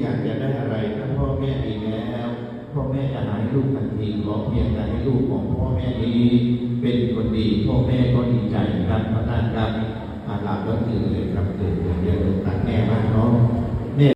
อยากจะได้อะไรถ้าพ่อแม่มีแล้วพ่อแม่จะหายลูกทันทีขอเพียงแต่ให้ลูกของพ่อแม่นี้เป็นคนดี พ่อแม่ก็ดีใจครับพระท่านครับอาลาก็ตื่นเลยครับตื่น